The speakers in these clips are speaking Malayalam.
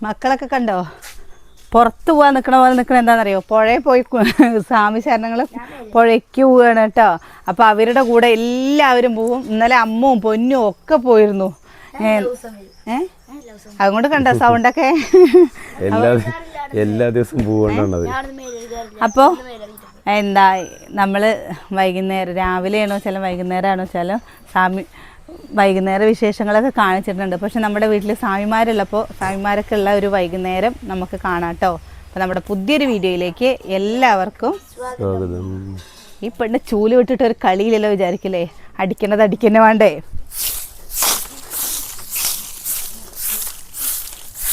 മക്കളൊക്കെ കണ്ടോ? പുറത്ത് പോകാൻ നിൽക്കണ പോലെ നിൽക്കണ എന്താണെന്നറിയോ? പുഴയിൽ പോയി സ്വാമി ശരണങ്ങൾ പുഴയ്ക്ക് പോവുകയാണ് കേട്ടോ. അപ്പോൾ അവരുടെ കൂടെ എല്ലാവരും പോവും. ഇന്നലെ അമ്മവും പൊന്നും ഒക്കെ പോയിരുന്നു. ഏ? അതുകൊണ്ട് കണ്ടോ സൗണ്ടൊക്കെ? എല്ലാ എല്ലാ ദിവസവും പൂവുകൊണ്ടാണത് അപ്പോൾ എന്താ നമ്മൾ വൈകുന്നേരം രാവിലെയാണോ ചില വൈകുന്നേരമാണോ ചില സ്വാമി വൈകുന്നേര വിശേഷങ്ങളൊക്കെ കാണിച്ചിട്ടുണ്ട്. പക്ഷെ നമ്മുടെ വീട്ടിൽ സ്വാമിമാരുള്ളപ്പോൾ സ്വാമിമാരൊക്കെ ഉള്ള ഒരു വൈകുന്നേരം നമുക്ക് കാണാം കേട്ടോ അപ്പോൾ നമ്മുടെ പുതിയൊരു വീഡിയോയിലേക്ക് എല്ലാവർക്കും സ്വാഗതം. ഈ പെണ്ണ് ചൂൽ വിട്ടിട്ട് ഒരു കളിയിലല്ലോ വിചാരിക്കില്ലേ? അടിക്കണത് അടിക്കന്നെ വേണ്ടേ?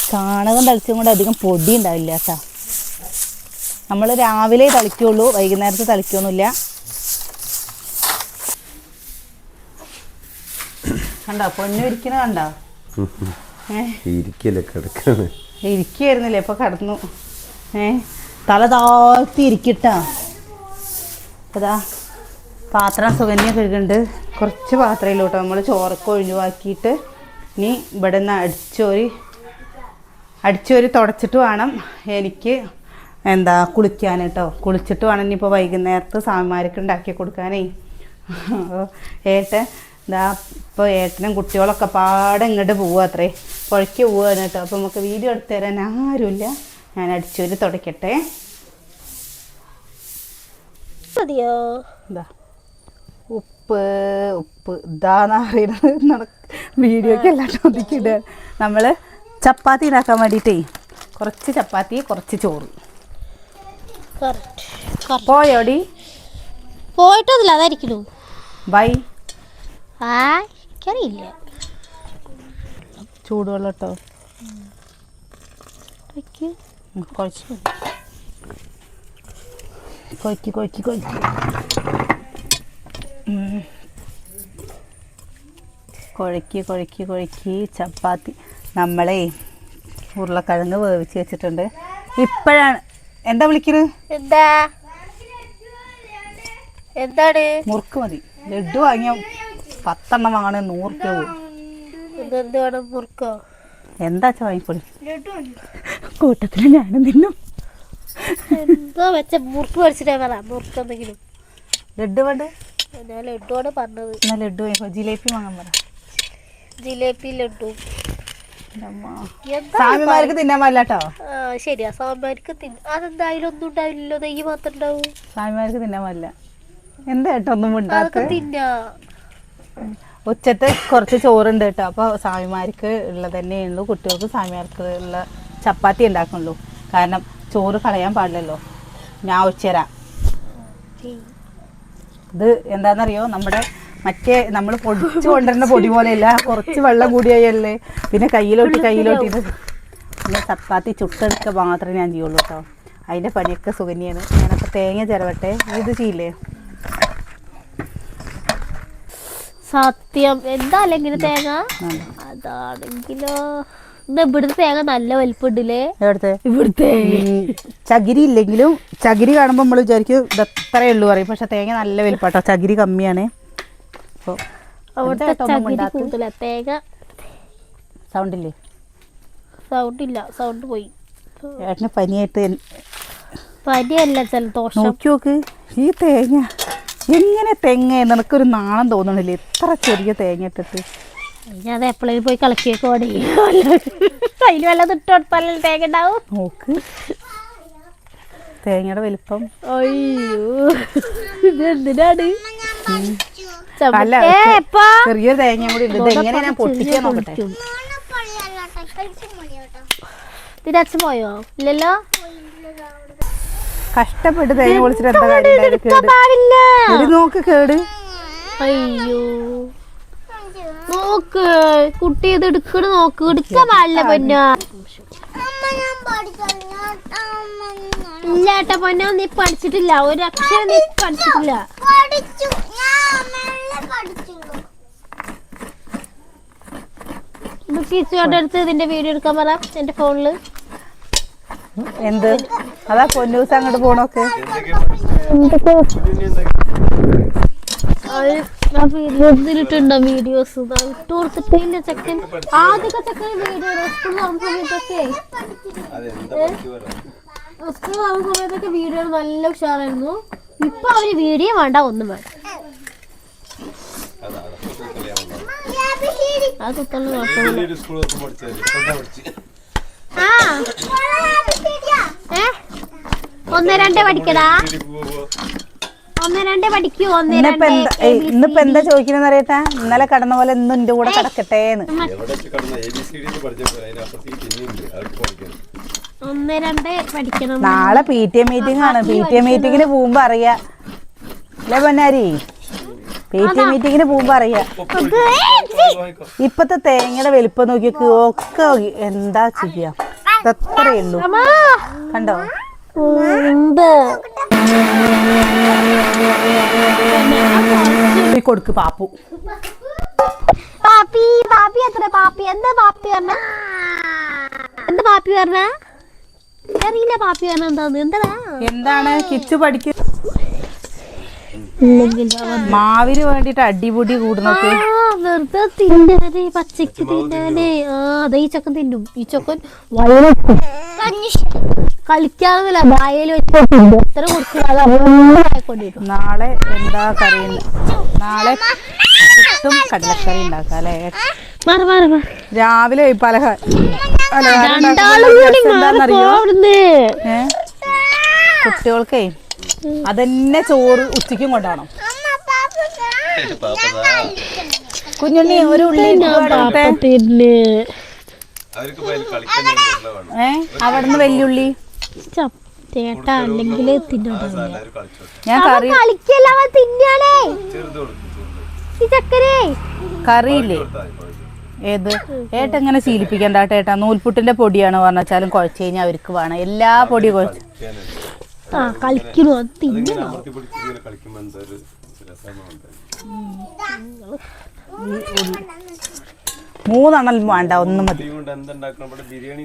ചാണകം തളിച്ചും കൊണ്ട് അധികം പൊടി ഉണ്ടാവില്ല കേട്ടാ നമ്മൾ രാവിലെ തളിക്കുള്ളൂ വൈകുന്നേരത്ത് തളിക്കൊന്നുമില്ല. കണ്ടോ? പൊന്നു ഇരിക്കണ കണ്ടോ ഇരിക്കല്ലേ കിടക്കാണ്. ഇരിക്കുകയായിരുന്നില്ലേ ഇപ്പൊ കടന്നു. ഏ? തല താഴ്ത്തി ഇരിക്കട്ടാ. അതാ പാത്രം സുഗന്യ കഴുകുന്നുണ്ട് കുറച്ച് പാത്രയിലോട്ടോ. നമ്മൾ ചോറൊക്കെ ഒഴിഞ്ഞുവാക്കിയിട്ട് ഇനി ഇവിടെ നിന്ന് അടിച്ചോരി അടിച്ചോരി തുടച്ചിട്ട് വേണം എനിക്ക് എന്താ കുളിക്കാൻ കേട്ടോ കുളിച്ചിട്ട് വേണം ഇനിയിപ്പോൾ വൈകുന്നേരത്ത് സ്വാമിമാർക്ക് ഉണ്ടാക്കി കൊടുക്കാനേ. ഏട്ടൻ ഇതാ ഇപ്പോൾ ഏട്ടനും കുട്ടികളൊക്കെ പാടെ ഇങ്ങോട്ട് പോവുക അത്രേ. പുഴയ്ക്ക് പോവുകയാണ് കേട്ടോ അപ്പോൾ നമുക്ക് വീഡിയോ എടുത്തു തരാൻ ആരുമില്ല. ഞാൻ അടിച്ചൊരു തുടയ്ക്കട്ടെ മതിയോ? ഇതാ ഉപ്പ് ഉപ്പ്. ഇതാന്ന് അറിയണത് വീഡിയോക്ക് എല്ലാം ചോദിക്കിട്ട് നമ്മൾ ചപ്പാത്തി ഉണ്ടാക്കാൻ വേണ്ടിയിട്ടേ കുറച്ച് ചപ്പാത്തി കുറച്ച് ചോറ്. പോയോടി പോയിട്ടൊന്നുമില്ല. അതായിരിക്കണു. ബൈ. എനിക്കറിയില്ല. ചൂടുവെള്ളം വെക്ക്. കുഴച്ച്. കൊയ്ക്ക് കൊയ്ക്ക് കൊയ്ക്ക്. കുഴക്കി കുഴക്കി കുഴക്കി. ചപ്പാത്തി. നമ്മളെ ഉരുളക്കിഴങ്ങ് വേവിച്ച് വെച്ചിട്ടുണ്ട്. ഇപ്പോഴാണ്. എന്താ വിളിക്കുന്നത് എന്താ? എന്താണ്? മുറുക്ക് മതി. ലഡു വാങ്ങിയ പത്തെണ്ണം വാങ്ങണ നൂറ് രൂപ എന്താ വാങ്ങിക്കോളി കൂട്ടത്തിൽ ഞാനും തിന്നും. എന്തോ വെച്ച മുറുക്ക് മേടിച്ചിട്ടേ പറ മുറുക്ക് എന്തെങ്കിലും. ലഡു വേണ്ട? ഞാൻ ലഡുവാണ് പറഞ്ഞത്. എന്നാ ലഡു വാങ്ങിക്കോ ജിലേബി വാങ്ങാൻ പറ. ജിലേബി ലഡു. സ്വാമിമാർക്ക് തിന്നാൻ ശരിയാ സാമ്പാർക്ക് തിന്ന അതെന്താ അതിലൊന്നും ഉണ്ടാവില്ലല്ലോ നെയ്യ് മാത്രം ഉണ്ടാവും. സ്വാമിമാർക്ക് തിന്നാൻ പാടില്ല. എന്താ കേട്ടോ ഒന്നും അതൊക്കെ തിന്നാ. ഉച്ചത്തെ കുറച്ച് ചോറുണ്ട് കേട്ടോ. അപ്പോൾ സ്വാമിമാർക്ക് ഉള്ളത് തന്നെ ഉള്ളൂ കുട്ടികൾക്ക് സ്വാമിമാർക്ക് ഉള്ള ചപ്പാത്തി ഉണ്ടാക്കുള്ളൂ കാരണം ചോറ് കളയാൻ പാടില്ലല്ലോ. ഞാൻ ഉച്ചരാ ഇത് എന്താണെന്നറിയോ? നമ്മുടെ മറ്റേ നമ്മൾ പൊടിച്ചു കൊണ്ടുവരുന്ന പൊടി പോലെയല്ല. കുറച്ച് വെള്ളം കൂടിയായല്ലേ. പിന്നെ കയ്യിലോട്ട് കയ്യിലോട്ടിട്ട് പിന്നെ ചപ്പാത്തി ചുട്ടെടുക്കുക മാത്രമേ ഞാൻ ചെയ്യുള്ളൂ കേട്ടോ. അതിന്റെ പണിയൊക്കെ സുഗന്യാണ് ഞാനപ്പോൾ തേങ്ങ ചിരവട്ടെ. ഇത് ചെയ്യില്ലേ? സത്യം. എന്താ അല്ലെങ്കിൽ തേങ്ങ. അതാണെങ്കിലോ. ഇവിടുത്തെ തേങ്ങ നല്ല വലിപ്പമുണ്ടല്ലേ? എവിടുത്തെ? ഇവിടുത്തെ. ചകിരി ഇല്ലെങ്കിലും ചകിരി കാണുമ്പോൾ നമ്മൾ വിചാരിക്കും ഇതത്രേ ഉള്ളൂ പറയും. പക്ഷെ തേങ്ങ നല്ല വലിപ്പാട്ടോ. ചകിരി കമ്മിയാണ്. അപ്പോൾ അവിടുത്തെ ചകിരി കൂടുതലാ? തേങ്ങ. സൗണ്ട് ഇല്ലേ സൗണ്ട് ഇല്ല സൗണ്ട് പോയി. ഏട്ടന് പനിയായിട്ട് പനിയല്ല ജലദോഷം നോക്കി നോക്ക്. ഈ തേങ്ങ. എങ്ങനെ തെങ്ങ നിനക്കൊരു നാണം തോന്നണില്ലേ എത്ര ചെറിയ തേങ്ങ ഇട്ടിട്ട്. ഞാൻ അത് എപ്പോഴേലും പോയി കളിക്കോടി കയ്യിൽ വല്ല കൊടുത്താലേ തേങ്ങ ഉണ്ടാവും നോക്ക്. തേങ്ങയുടെ വലിപ്പം. അയ്യോ. ഇത് എന്തിനാണ്? ചമ്മ- അല്ല? ചെറിയൊരു തേങ്ങ കൂടി ഉണ്ട് എങ്ങനെ ഞാൻ പൊട്ടിക്കാൻ നോക്കട്ടെ. ഇതിന്റെ അച്ഛൻ പോയോ? ഇല്ലല്ലോ? കഷ്ടപ്പെട്ട് തേങ്ങ പൊളിച്ചിട്ട് എന്താ കാര്യം? നോക്ക് കേട്. അയ്യോ. നോക്ക്. കുട്ടി ഇത് എടുക്കണ നോക്ക്. എടുക്കാൻ പാടില്ല പൊന്ന. ഇല്ല ഏട്ട പൊന്ന നീ പഠിച്ചിട്ടില്ല. ഒരു അക്ഷരം നീ പഠിച്ചിട്ടില്ല. അടുത്ത് ഇതിന്റെ വീഡിയോ എടുക്കാൻ പറ. എന്റെ ഫോണിൽ എന്ത്? അതാ പൊന്നൂസ് അങ്ങോട്ട് പോണോക്ക്. ഇതിലിട്ടുണ്ടോ വീഡിയോസ്? ഇട്ട് കൊടുത്തിട്ടില്ല ചെക്കൻ. ആദ്യമൊക്കെ ചെക്കൻ വീഡിയോ സ്കൂൾ തുറന്ന സമയത്തൊക്കെ. സ്കൂൾ തുറന്ന സമയത്തൊക്കെ വീഡിയോ നല്ല ഉഷാറായിരുന്നു. ഇപ്പൊ അവർ വീഡിയോ വേണ്ട ഒന്നും വേണ്ട. ആ കുത്തലിന് കുഴപ്പമില്ല. ആ. ഒന്ന് രണ്ട് പഠിക്കടാ. ഒന്ന് രണ്ട് പഠിക്കൂ ഒന്ന് ഇന്നിപ്പോ എന്താ ഏയ്, ഇന്നിപ്പോ എന്താ ചോദിക്കണെന്ന് അറിയട്ടാ? ഇന്നലെ കടന്ന പോലെ ഇന്ന് എന്റെ കൂടെ കിടക്കട്ടെ ഒന്ന് രണ്ട് പഠിക്കണം. നാളെ പി ടി എ മീറ്റിംഗ് ആണ്. പി ടി എ മീറ്റിങ്ങിന് പോകുമ്പോ അറിയാ. അല്ലേ പൊന്നാരി? പി ടി എ മീറ്റിങ്ങിന് പോകുമ്പോ അറിയാ. ഇപ്പത്തെ തേങ്ങയുടെ വലിപ്പം നോക്കിയൊക്കെ ഒക്കെ എന്താ ചെയ്യാ? ഇതത്രേ ഉള്ളൂ. കണ്ടോ? കൊടുക്ക് പാപ്പു. പാപ്പി പാപ്പി എത്ര? പാപ്പി. എന്താ പാപ്പി പറഞ്ഞ? എന്താ പാപ്പി പറഞ്ഞ? അറിയില്ല പാപ്പി പറഞ്ഞ എന്താന്ന്. എന്താ എന്താണ്? കിച്ചു പഠിക്ക ഇല്ലെങ്കിൽ മാവിന് വേണ്ടിട്ട് അടിപൊടി കൂടുന്നൊക്കെ. ആ, വെറുതെ തിന്നാനേ പച്ചക്ക് തിന്നാനേ. ആ അതെ ഈ ചക്കൻ തിന്നും. ഈ ചക്കൻ വയലെത്തും കളിക്കാന്നില്ല വായയിൽ വെച്ച് തിന്നും. എത്ര കൊണ്ടിരും നാളെ എന്താ കറി? നാളെ പുട്ടും കടലക്കറി ഉണ്ടാക്കാം അല്ലേ? മാറി മാറി മാറി. രാവിലെ പലഹാരം കുട്ടികൾക്കേ അതന്നെ ചോറ് ഉച്ചയ്ക്കും കൊണ്ടാണോ? കുഞ്ഞുണ്ണി ഒരു ഉള്ളി. ഏ? അവിടുന്ന് വെല്ലുള്ളി? ചേട്ടാ അല്ലെങ്കിൽ ഞാൻ കറി കറിയില്ലേ? ഏത്? ഏട്ട ഇങ്ങനെ ശീലിപ്പിക്കണ്ട ഏട്ടാ. നൂൽപുട്ടിന്റെ പൊടിയാണ് പറഞ്ഞാലും കുഴച്ച് കഴിഞ്ഞാൽ അവർക്ക് വേണം. എല്ലാ പൊടിയും കുഴച്ച്. ആ കളിക്കണു? അത് തിന്നണോ? മൂന്നെണ്ണം വേണ്ട ഒന്നും മതി. ബിരിയാണി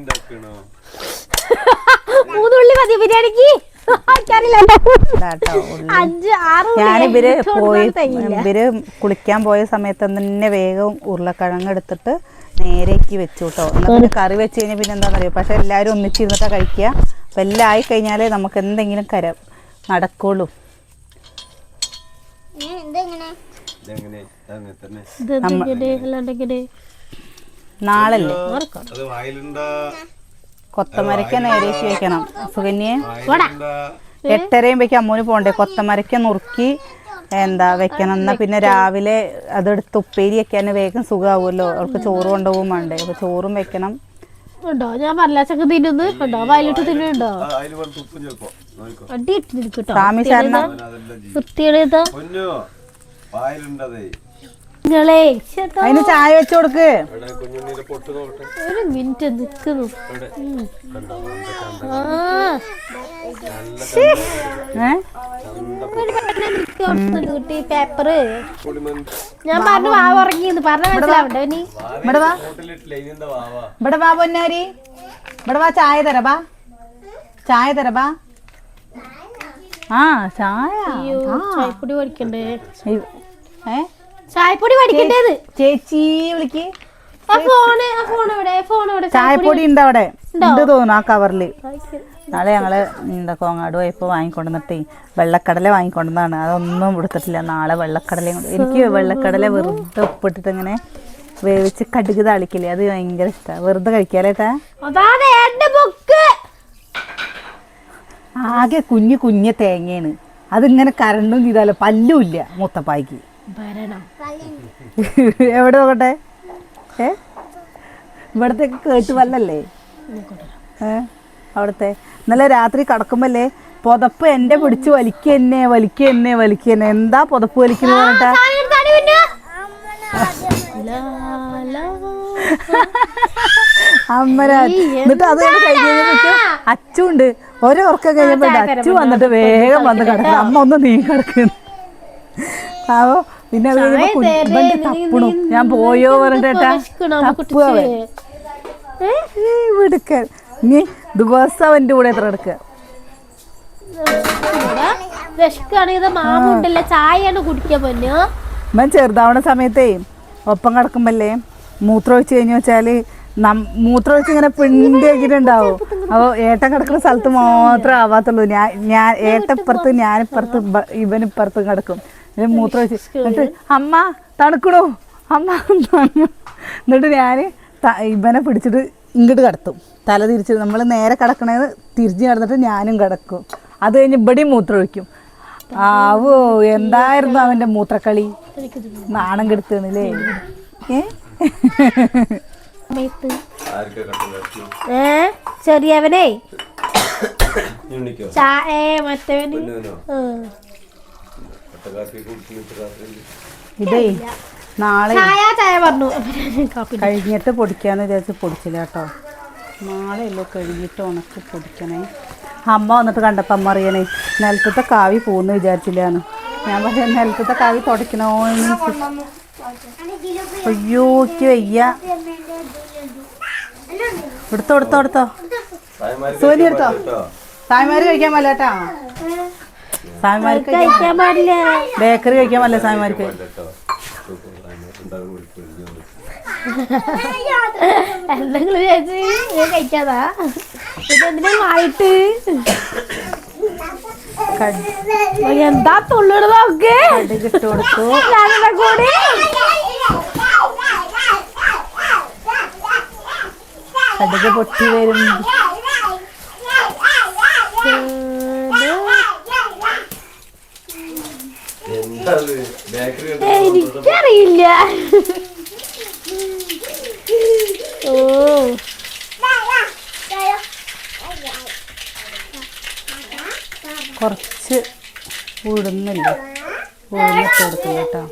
മൂന്നുള്ളി മതി ബിരിയാണിക്ക്. ഞാനിവര് പോയി ഇവർ കുളിക്കാൻ പോയ സമയത്ത് തന്നെ വേഗം ഉരുളക്കിഴങ്ങ് എടുത്തിട്ട് നേരേക്ക് വെച്ചു കേട്ടോ കറി വെച്ച് കഴിഞ്ഞാൽ പിന്നെ എന്താണെന്നറിയോ പക്ഷെ എല്ലാവരും ഒന്നിച്ചിരുന്നിട്ടാ കഴിക്കുക. അപ്പം എല്ലാം ആയി കഴിഞ്ഞാലേ നമുക്ക് എന്തെങ്കിലും കരം നടക്കുള്ളൂ. നാളല്ലേ? കൊത്തമരക്ക നേരേക്ക് വെക്കണം. സുകന്യെ? എട്ടരയും വെക്കാം അമ്മൂന് പോണ്ടേ. കൊത്തമരക്ക നുറുക്കി എന്താ വെക്കണം. എന്നാ പിന്നെ രാവിലെ അതെടുത്ത് ഉപ്പേരി വെക്കാൻ വേഗം സുഖമാവുമല്ലോ അവൾക്ക് ചോറ് കൊണ്ടുപോകും വേണ്ടേ. അപ്പൊ ചോറും വെക്കണം. ഉണ്ടോ? ഞാൻ പറഞ്ഞ ചക്ക തിന്നുന്നു. ഉണ്ടോ? വയലിട്ട് തിന്നുണ്ടോ അടി ഇട്ടിരിക്കട്ടോ സ്വാമി നിങ്ങളെ അതിന് ചായ വെച്ചു കൊടുക്ക്. ഇവിടെ കുഞ്ഞുണ്ണിയുടെ പൊട്ട് നോക്കട്ടെ. ഒരു മിനിറ്റ് നിക്കുന്നു കുട്ടി പേപ്പറ് ഞാൻ പറഞ്ഞു വാ ഉറങ്ങിന്ന് പറഞ്ഞ മനസ്സിലാവണ്ടോ ഇനി ഇവിടെ വാ. വാവാ ഇവിടെ വാ പൊന്നാരി. ഇവിടെ വാ ചായ തരബാ ചായ തരബാ ആ ചായ. ചായപ്പൊടി പഠിക്കണ്ടേ ഏ? ചായപ്പൊടി പഠിക്കേണ്ടത് ചേച്ചി വിളിക്ക്. ചായപ്പൊടി ഉണ്ട് അവിടെ. ഉണ്ട്? തോന്നുന്നു ആ കവറിൽ. നാളെ ഞങ്ങൾ എന്താ കോങ്ങാട് പോയപ്പോ വാങ്ങിക്കൊണ്ടുവന്നിട്ടേ വെള്ളക്കടല വാങ്ങിക്കൊണ്ടുവന്നാണ് അതൊന്നും കൊടുത്തിട്ടില്ല നാളെ വെള്ളക്കടലയും എനിക്ക് വെള്ളക്കടല വെറുതെ ഉപ്പിട്ടിട്ട് ഇങ്ങനെ വേവിച്ച് കടുക് താളിക്കില്ലേ അത് ഭയങ്കര ഇഷ്ടമാണ് വെറുതെ കഴിക്കാലേട്ടാ ആകെ കുഞ്ഞു കുഞ്ഞു തേങ്ങയാണ്. അതിങ്ങനെ കരണ്ടും ചെയ്താലോ പല്ലും ഇല്ല മുത്തപ്പായ്ക്ക്. എവിടെ നോക്കട്ടെ? ഏ? ഇവിടത്തെ കേട്ട് വല്ലല്ലേ? ഏ? അവിടുത്തെ. ഇന്നലെ രാത്രി കടക്കുമ്പല്ലേ പുതപ്പ് എന്റെ പിടിച്ച് വലിക്കുക എന്നെ വലിക്കുക എന്നെ വലിക്കുക എന്നെ. എന്താ പുതപ്പ് വലിക്കുന്നത് പറഞ്ഞിട്ടാ? അമ്മരാജ് എന്നിട്ട് അത് കഴിഞ്ഞപ്പോ അച്ചുണ്ട്. ഓരോ ഉറക്കം കഴിഞ്ഞപ്പോ അച്ചു വന്നിട്ട് വേഗം വന്ന് കിടക്കുക അമ്മ ഒന്ന് നീ കിടക്കുന്നു. അപ്പൊ പിന്നെ അത് തപ്പണു. ഞാൻ പോയോ പറഞ്ഞിട്ടാ നീ അവൻ വിടുക്കൻ ഇനി ദിവസം അവന്റെ കൂടെ എത്ര എടുക്കുക വിശക്കാണെങ്കിൽ മാമുണ്ടല്ലോ ചായയാണ് കുടിക്കാൻ പൊന്നു. ഇവൻ ചെറുതാവണ സമയത്തേ ഒപ്പം കിടക്കുമ്പല്ലേ മൂത്രം ഒഴിച്ച് കഴിഞ്ഞു വെച്ചാൽ മൂത്രം ഒഴിച്ച് ഇങ്ങനെ പിണ്ടിയാക്കിയിട്ടുണ്ടാവും. അപ്പോൾ ഏട്ടൻ കിടക്കുന്ന സ്ഥലത്ത് മാത്രമേ ആവാത്തുള്ളൂ. ഞാൻ ഞാൻ ഏട്ടപ്പുറത്ത് ഞാനിപ്പുറത്ത് ഇവനിപ്പുറത്ത് കിടക്കും. എന്നിട്ട് മൂത്രം എന്നിട്ട് അമ്മ തണുക്കണു? അമ്മ എന്നിട്ട് ഞാൻ ഇവനെ പിടിച്ചിട്ട് ഇങ്ങോട്ട് കടത്തും. തല തിരിച്ച് നമ്മൾ നേരെ കിടക്കണത് തിരിഞ്ഞ് കിടന്നിട്ട് ഞാനും കിടക്കും. അത് കഴിഞ്ഞ് ഇവിടെയും മൂത്രം ഒഴിക്കും. ആവോ എന്തായിരുന്നു അവന്റെ മൂത്രക്കളി? നാണം കെടുത്തണല്ലേ ഏ? ചെറിയവനെ? മറ്റവന്? ഇതേ നാളെ ചായ പറഞ്ഞു. കഴിഞ്ഞിട്ട് പൊടിക്കാന്ന് വിചാരിച്ച് പൊടിച്ചില്ല കേട്ടോ. നാളെ അല്ലോ കഴുകിയിട്ട് ഉണക്കി പൊടിക്കണേ. അമ്മ വന്നിട്ട് കണ്ടപ്പോൾ അമ്മ അറിയണേ നിലത്തത്തെ കാവി പോകുന്നു വിചാരിച്ചില്ലാന്ന്. ഞാൻ പറയാ നിലത്തത്തെ കാവി തുടയ്ക്കണോ എന്ന് അയ്യോ എനിക്ക് വയ്യ. എടുത്തോ എടുത്തോ എടുത്തോ. സോനി എടുത്തോ. തായ്മാര് കഴിക്കാൻ പറ്റില്ല കേട്ടാ സായ്മാർക്ക് കഴിക്കാൻ പാടില്ല. ബേക്കറി കഴിക്കാൻ പറ്റില്ല സാമിമാർക്ക്. എന്തെങ്കിലും വിചാരിച്ച് കഴിക്കാതാ. ഇതെന്തിനാ വായിട്ട്? എന്താ തുള്ളിടുന്നൊക്കെ കടുകിട്ട് കൊടുത്തു. കൂടി? കടുക് പൊട്ടി വരും എന്താ ബേക്കറി എനിക്കറിയില്ല. ഓ. കുറച്ച് ഉഴുന്നില്ല? ഉഴുന്നിട്ട് കേട്ടോ.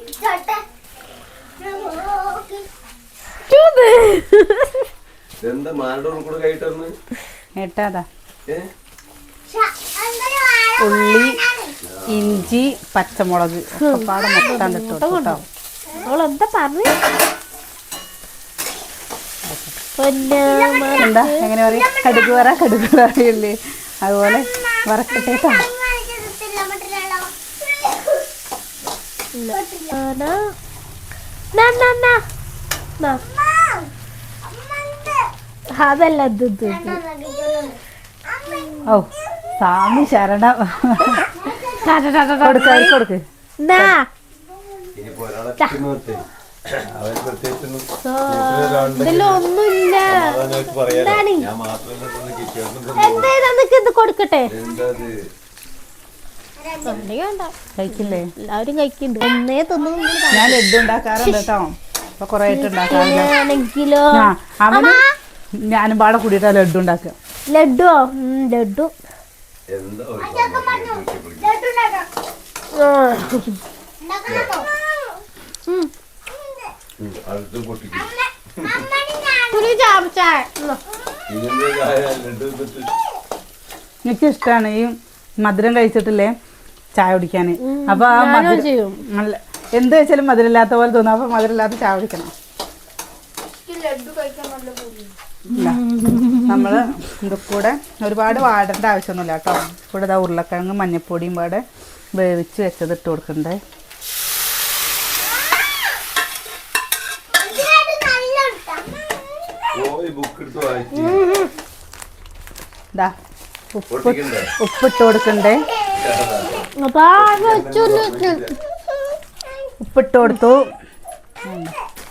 ഉള്ളി ഇഞ്ചി പച്ചമുളക്. മൊത്തം പറഞ്ഞു? എന്താ? എങ്ങനെ പറയും? കടുക് വറ കടുക് പറയല്ലേ? അതുപോലെ വറക്കട്ടെ. അതല്ല. ഓ സ്വാമി ശരണം. കൊടുക്ക് എന്താ കൊടുക്കട്ടെ? കഴിക്കില്ലേ എല്ലാവരും കഴിക്കുന്നുണ്ട്. തിന്നു. ഞാൻ ലഡ്ഡു ഉണ്ടാക്കാറുണ്ട് കേട്ടോ. അപ്പൊ കുറെ ആയിട്ട് ഉണ്ടാക്കാറില്ല. ആ അവന് ഞാനും പാടെ കൂടിയിട്ടാ ലഡ്ഡു ഉണ്ടാക്കുക. ലഡ്ഡുവോ ലഡ്ഡു എന്താ. അടുത്ത് പൊട്ടിക്കും. എനിക്ക് ഇഷ്ടമാണ് ഈ മധുരം കഴിച്ചിട്ടില്ലേ ചായ കുടിക്കാൻ അപ്പൊ ആ മധുരം ചെയ്യും. നല്ല എന്ത് വെച്ചാലും മധുരമില്ലാത്ത പോലെ തോന്നും. അപ്പൊ മധുരമില്ലാത്ത ചായ കുടിക്കണം. ഇല്ല. നമ്മൾ ഇത് കൂടെ ഒരുപാട് വാടേണ്ട ആവശ്യമൊന്നുമില്ല കേട്ടോ. കൂടെ ഇതാ ഉരുളക്കിഴങ്ങ് മഞ്ഞപ്പൊടിയും പാടെ വേവിച്ച് വെച്ചത് ഇട്ട് കൊടുക്കണ്ടേ. ഇതാ ഉപ്പ് ഉപ്പിട്ട് കൊടുക്കണ്ടേ. ഉപ്പിട്ട് കൊടുത്തു.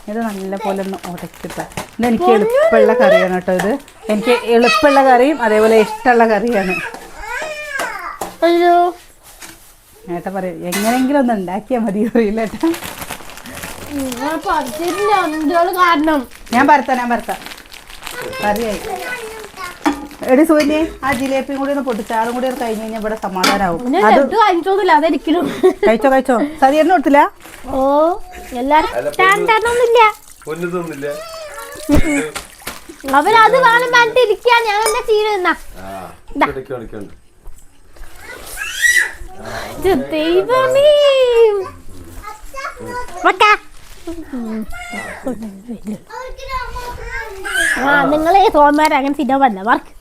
ഇത് നല്ല പോലെ ഒന്ന് ഉടക്കിട്ട എനിക്ക് എളുപ്പമുള്ള കറിയാണ് കേട്ടോ ഇത്. എനിക്ക് എളുപ്പമുള്ള കറിയും അതേപോലെ ഇഷ്ടമുള്ള കറിയാണ്. അയ്യോ. ഏട്ടാ പറയും എങ്ങനെങ്കിലും ഒന്ന് ഉണ്ടാക്കിയാൽ മതി അറിയില്ല ഏട്ടാ. ഞാൻ പരത്താം ഞാൻ പരത്താം. കറിയായി. എടി സൂര്യ ആ ജിലേബിയും കൂടി ഒന്ന് പൊട്ടിച്ചാളും കൂടി ഒന്ന് കഴിഞ്ഞ് കഴിഞ്ഞാൽ ഇവിടെ സമാധാനാവും. കഴിച്ചോ കഴിച്ചോ. എന്നെ കൊടുത്തില്ല? ഓ എല്ലാരും അവരത് വേണം പറഞ്ഞിട്ട് ഇരിക്കാ ഞാൻ ദൈവമേ. വെക്കാ. ആ നിങ്ങളെ തോന്നാരങ്ങനെ അങ്ങനെ സിനിമ പാടില്ല വർക്ക്.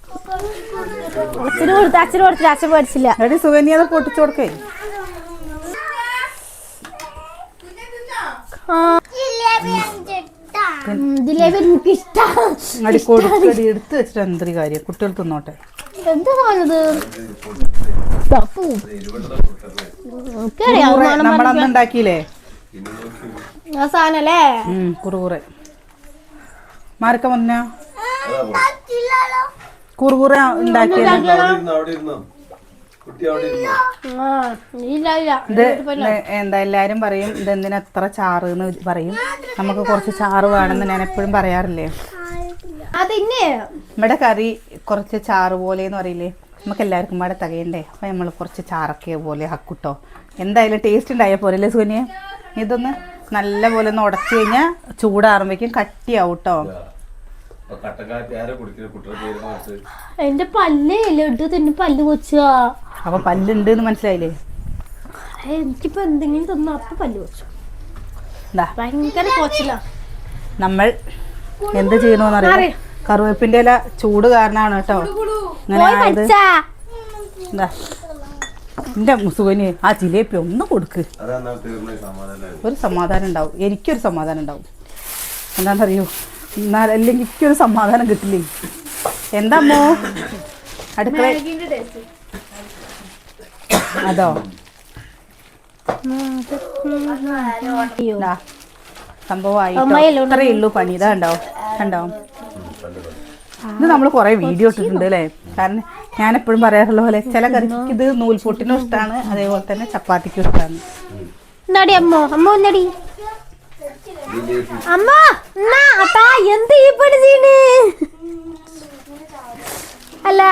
അച്ഛന് കൊടുത്ത് അച്ഛന് കൊടുത്തില്ല അച്ഛൻ മേടിച്ചില്ല. എടി സുകന്യ അത് പൊട്ടിച്ചു കൊടുക്കേ. ആ. അടി കൊടുക്കടി എടുത്ത് വെച്ചിട്ട് എന്തൊരു കാര്യം? കുട്ടികൾ തിന്നോട്ടെ. നമ്മളന്ന് ഉണ്ടാക്കിയില്ലേ? കുറുകുറെ. മാർക്ക വന്ന? കുറുകുറെ ഉണ്ടാക്കിയ ഇത് എന്താ എല്ലാരും പറയും ഇതെന്തിനാ എത്ര ചാറ് എന്ന് പറയും. നമുക്ക് കുറച്ച് ചാറ് വേണമെന്ന് ഞാൻ എപ്പോഴും പറയാറില്ലേ? നമ്മുടെ കറി കുറച്ച് ചാറ് പോലെ എന്ന് പറയില്ലേ? നമുക്ക് എല്ലാവർക്കും ഇവിടെ തികയണ്ടേ? അപ്പം നമ്മൾ കുറച്ച് ചാറൊക്കെ പോലെ ആക്കൂട്ടോ. എന്തായാലും ടേസ്റ്റ് ഉണ്ടായ പോലെ അല്ലേ ഇതൊന്ന് നല്ല പോലെ ഒന്ന് ഉടച്ചു കഴിഞ്ഞാൽ ചൂടാറുമ്പോഴേക്കും കട്ടിയാവും കേട്ടോ എന്റെ പല്ലേ ലഡു തിന്ന് പല്ല് കൊച്ചാ അപ്പൊ പല്ലുണ്ട് എന്ന് മനസ്സിലായില്ലേ എനിക്കിപ്പോ എന്തെങ്കിലും തന്നു അപ്പൊ പല്ല് കൊച്ചു. ഭയങ്കര കൊച്ചില്ല നമ്മൾ എന്ത് ചെയ്യണോന്നറിയാം? അറിയാം. കറുവേപ്പിന്റെ ഇല ചൂട് കാരണമാണ് കേട്ടോ. ഇങ്ങനെ എന്റെ മുസുകന് ആ ജിലേബി ഒന്ന് കൊടുക്ക്. ഒരു സമാധാനം ഉണ്ടാവും. എനിക്കൊരു സമാധാനം ഉണ്ടാവും. എന്താണെന്നറിയോ? എന്നാൽ അല്ലെങ്കിൽ എനിക്കൊരു സമാധാനം കിട്ടില്ലേ? എന്താ അമ്മോ അടുക്കള അതോ? സംഭവമായി ഉണ്ട്. ഇത്രയേ ഉള്ളൂ പണി. ഇതാ കണ്ടോ? കണ്ടോ? ഇത് നമ്മൾ കുറേ വീഡിയോ ഇട്ടിട്ടുണ്ട് അല്ലേ കാരണം ഞാൻ എപ്പോഴും പറയാറുള്ള പോലെ ചില കറിക്ക് ഇത് നൂൽപൊട്ടിനും ഇഷ്ടമാണ് അതേപോലെ തന്നെ ചപ്പാത്തിക്കും ഇഷ്ടമാണ് അമ്മ എന്ത് ഈ പണി ചെയ്യണ്? അല്ല.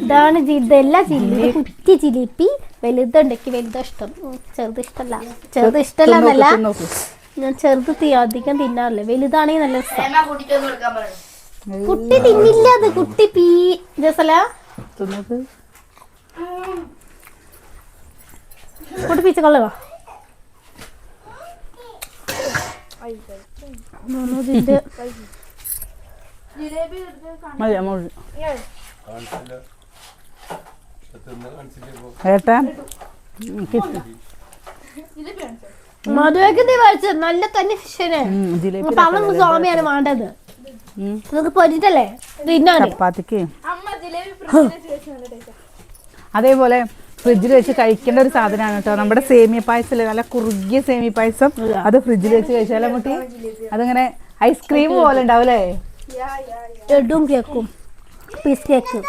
ഇതാണ് ഇതെല്ലാം ജിലേബി കുറ്റി ജിലേബി വലുതുണ്ടെങ്കിൽ വലുതാ ഇഷ്ടം. ചെറുത് ഇഷ്ടല്ല. ചെറുത് ഇഷ്ടല്ല എന്നല്ല ഞാൻ ചെറുത് തീ അധികം തിന്നാറില്ല. വലുതാണെങ്കിൽ നല്ല ഇഷ്ടം കുട്ടി തിന്നില്ല അത് കുട്ടി പീ ജസല തിന്നോക്ക്. കുട്ടി പീച്ച കളവാ മതി, അമ്മ ഒഴി. കാണിച്ചില്ല തിന്ന് കാണിച്ചില്ല ഇപ്പൊ ഏട്ടാ ഉം, കിസ്. മധുവയ്ക്ക് നീ വരച്ചത് നല്ല തന്നെ ഫിഷന് പറഞ്ഞു സ്വാമിയാണ് വേണ്ടത് നമുക്ക് പൊരിച്ചല്ലേ ചപ്പാത്തിക്ക്. അതേപോലെ ഫ്രിഡ്ജിൽ വെച്ച് കഴിക്കേണ്ട ഒരു സാധനമാണ് കേട്ടോ. നമ്മുടെ സേമിയ പായസം നല്ല കുറുകിയ സേമിയ പായസം. അത് ഫ്രിഡ്ജിൽ വെച്ച് കഴിച്ചാലോ മുട്ടി. അതിങ്ങനെ ഐസ്ക്രീം പോലെ ഉണ്ടാവില്ലേ ലഡും കേക്കും. Piece cake.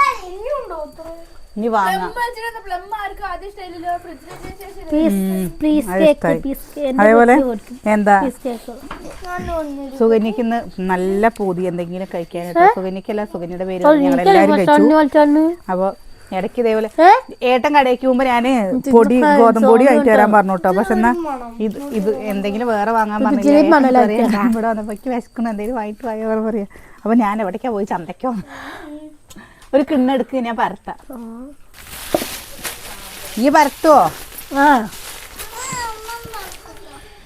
ഇനി വാങ്ങാം. അതേപോലെ എന്താ? സുഗന്യക്ക് സുകന്യക്ക് ഇന്ന് നല്ല പൂതി. എന്തെങ്കിലും കഴിക്കാനായിട്ട്. സുകന്യക്കല്ല സുകന്യയുടെ പേര് അപ്പൊ ഞങ്ങൾ എല്ലാവരും കഴിച്ചു. അപ്പോൾ ഇടയ്ക്ക് ഇതേപോലെ? ഏട്ടൻ കടയ്ക്ക് പോകുമ്പോൾ ഞാൻ പൊടി ഗോതമ്പ് പൊടി ആയിട്ട് വരാൻ പറഞ്ഞു കേട്ടോ പക്ഷെ എന്നാ ഇത് ഇത് എന്തെങ്കിലും വേറെ വാങ്ങാൻ പറഞ്ഞു ഇവിടെ വന്നപ്പോ വിശക്കണം എന്തെങ്കിലും വാങ്ങിട്ട് വായ പറയാ. അപ്പൊ ഞാൻ എവിടേക്കാ പോയി ചന്തയ്ക്കോ? ഒരു കിണ്ണെടുക്ക് ഞാൻ പരത്താം ഈ പരത്തുവോ ആ.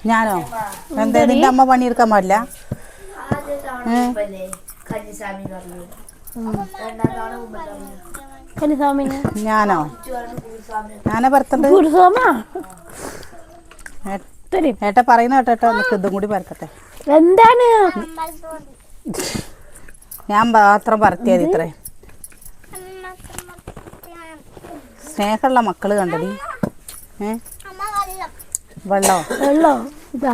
ഞാനോ? എന്താ നിന്റെ അമ്മ പണിയെടുക്കാൻ പാടില്ല? ഞാനോ? ഞാനാ പരത്തണ്ട് ഏട്ടാ പറയുന്ന കേട്ടോ നിനക്ക് ഇതും കൂടി പരത്തട്ടെ എന്താണ്? ഞാൻ മാത്രം പരത്തിയത് ഇത്രേ സ്നേഹമുള്ള മക്കൾ കണ്ടടി. ഏ? വെള്ളം? വെള്ളോ? ഇതാ.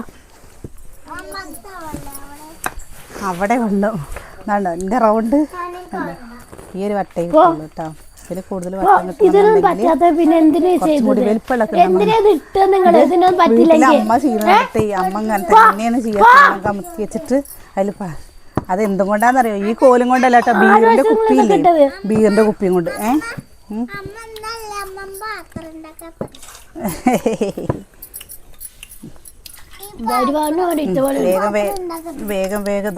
അവിടെ വെള്ളോ? കണ്ടോ എന്റെ റൗണ്ട്. ഈ ഒരു വട്ടേ കിട്ടുള്ളൂ കേട്ടോ. ഇതിൽ കൂടുതൽ അമ്മ ചെയ്യുന്നിടത്ത് ഈ അമ്മ അങ്ങനെ തന്നെയാണ് ചെയ്യാൻ കമത്തി വെച്ചിട്ട് അതിൽ അത് എന്തും കൊണ്ടാന്നറിയോ ഈ കോലും കൊണ്ടല്ല കേട്ടോ ബീറിന്റെ കുപ്പിയില്ലേ? ബീറിന്റെ കുപ്പിയും കൊണ്ട്. ഏ? വേഗം വേഗം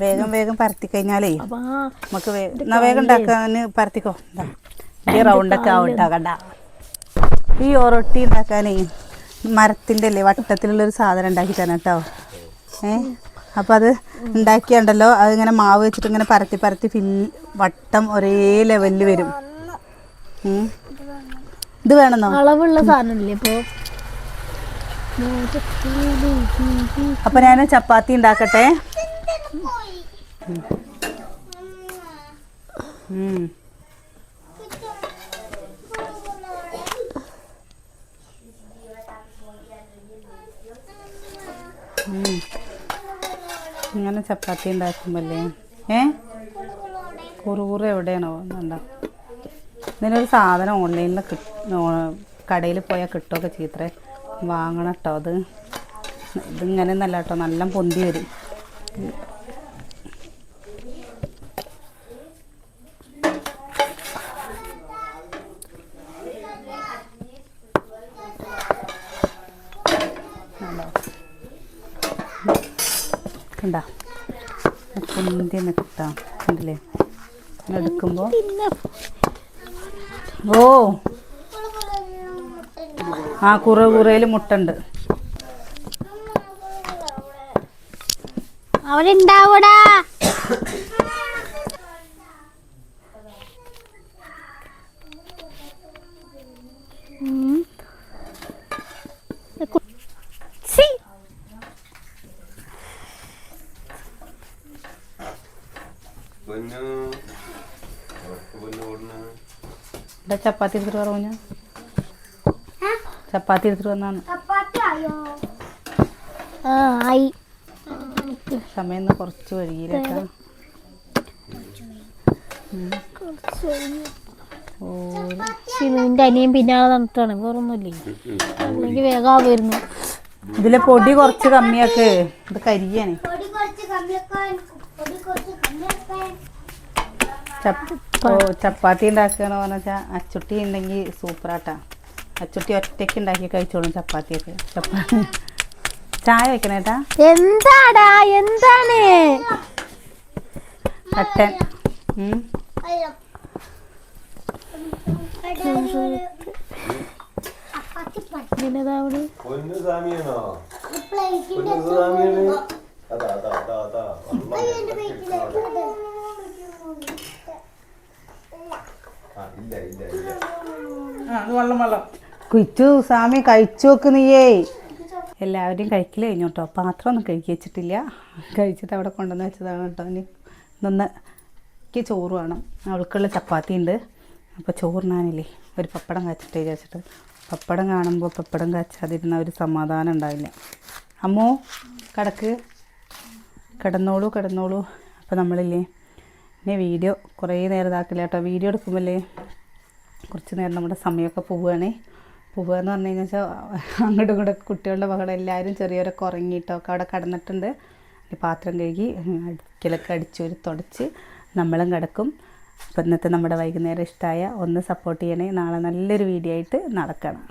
വേഗം വേഗം പരത്തി കഴിഞ്ഞാലേ നമുക്ക് എന്നാ വേഗം ഉണ്ടാക്കാന് പരത്തിക്കോ. ഈ റൗണ്ടൊക്കെ ആവട്ടോ ഈ ഒറൊട്ടി ഉണ്ടാക്കാനേ മരത്തിന്റെ അല്ലേ വട്ടത്തിലുള്ളൊരു സാധനം ഉണ്ടാക്കി തന്നെ കേട്ടോ. ഏ? അപ്പം അത് ഉണ്ടാക്കിയുണ്ടല്ലോ അതിങ്ങനെ മാവ് വെച്ചിട്ട് ഇങ്ങനെ പരത്തി പരത്തി പിന്നെ വട്ടം ഒരേ ലെവലിൽ വരും. ഇത് വേണമെന്നോ? അളവുള്ള സാധനമില്ലേ ഇപ്പോ അപ്പോൾ ഞാൻ ചപ്പാത്തി ഉണ്ടാക്കട്ടെ. ഇങ്ങനെ ചപ്പാത്തി ഉണ്ടാക്കുമ്പല്ലേ? ഏ? കുറുകുറ് എവിടെയാണോ എന്നുണ്ടോ ഇതിനൊരു സാധനം ഓൺലൈനിൽ കടയിൽ പോയാൽ കിട്ടുമൊക്കെ ചീത്രേ വാങ്ങണം കേട്ടോ അത്. ഇതിങ്ങനെ ഒന്നല്ല കേട്ടോ നല്ല പൊന്തി വരും. കണ്ട? പൊന്തി നിൽക്കാം കണ്ടില്ലേ? എടുക്കുമ്പോൾ ഓ. ആ കുറ കുറയിൽ മുട്ടുണ്ട്. അവിടെ ഉണ്ടാവൂടാ ഉം. കു- സി. പൊന്നു ഉറപ്പ് പൊന്നു ഓടുന്ന ഇവിടെ ചപ്പാത്തി എടുത്തിട്ട് പറഞ്ഞു ചപ്പാത്തി എടുത്തിട്ട് വന്നാണ് ചപ്പാത്തി ആയോ. ആ ആയി സമയം ഒന്ന് കുറച്ച് വൈകിയില്ലേട്ടാ ഓ. ഷിനുവിന്റെ അനിയൻ പിന്നാലെ തന്നിട്ടാണ് വേറൊന്നുമില്ലേ? അല്ലെങ്കിൽ വേഗം വരുന്നു ഇതിലെ പൊടി കുറച്ച് കമ്മിയാക്ക്. ഇത് കരിയാണ് പൊടി കുറച്ച് കമ്മിയൊക്കെ പൊടി കുറച്ച് കമ്മിയൊക്കെ ചപ്പ ഓ ചപ്പാത്തി ഉണ്ടാക്കുകയെന്ന് പറഞ്ഞാൽ അച്ചുട്ടി ഉണ്ടെങ്കിൽ സൂപ്പറാട്ടാ അച്ചുട്ടി ഒറ്റയ്ക്ക് ഉണ്ടാക്കി കഴിച്ചോളും ചപ്പാത്തിയൊക്കെ. ചപ്പാത്തി ചായ വെക്കണേട്ടാ എന്താടാ? എന്താണ്? കട്ടൻ. അതാ അതാ ആ ഇല്ല ഇല്ല ഇല്ല കുച്ചു സ്വാമി കഴിച്ചു നോക്ക് നീയേ. എല്ലാവരും കഴിക്കൽ കഴിഞ്ഞു കേട്ടോ. പാത്രം ഒന്നും കഴുകി വെച്ചിട്ടില്ല. കഴിച്ചിട്ട് അവിടെ കൊണ്ടുവന്ന് വെച്ചതാണ് കേട്ടോ. ഇനി ഇന്നൊന്ന് എനിക്ക് ചോറ് വേണം. അവൾക്കുള്ള ചപ്പാത്തി ഉണ്ട്. അപ്പോൾ ചോറിനാനില്ലേ ഒരു പപ്പടം കാച്ചിട്ട് വിചാരിച്ചിട്ട് പപ്പടം കാണുമ്പോൾ പപ്പടം കാച്ചാതിരുന്ന ഒരു സമാധാനം ഉണ്ടാവില്ല. അമ്മോ കടക്ക്. കിടന്നോളൂ കിടന്നോളൂ. അപ്പോൾ നമ്മളില്ലേ ഇനി വീഡിയോ കുറേ നേരം ഇതാക്കില്ല കേട്ടോ. വീഡിയോ എടുക്കുമ്പോഴേ കുറച്ച് നേരം നമ്മുടെ സമയമൊക്കെ പോവുകയാണേ. പോവുക എന്ന് പറഞ്ഞു കഴിഞ്ഞാൽ അങ്ങോട്ടും ഇങ്ങോട്ടും കുട്ടികളുടെ മകൾ എല്ലാവരും ചെറിയവരൊക്കെ ഉറങ്ങിയിട്ടൊക്കെ അവിടെ കിടന്നിട്ടുണ്ട്. പാത്രം കഴുകി അടുക്കലൊക്കെ അടിച്ചു ഒരു തുടച്ച് നമ്മളും കിടക്കും. അപ്പോൾ ഇന്നത്തെ നമ്മുടെ വൈകുന്നേരം ഇഷ്ടമായ ഒന്ന് സപ്പോർട്ട് ചെയ്യണേ. നാളെ നല്ലൊരു വീഡിയോ ആയിട്ട് നടക്കണം.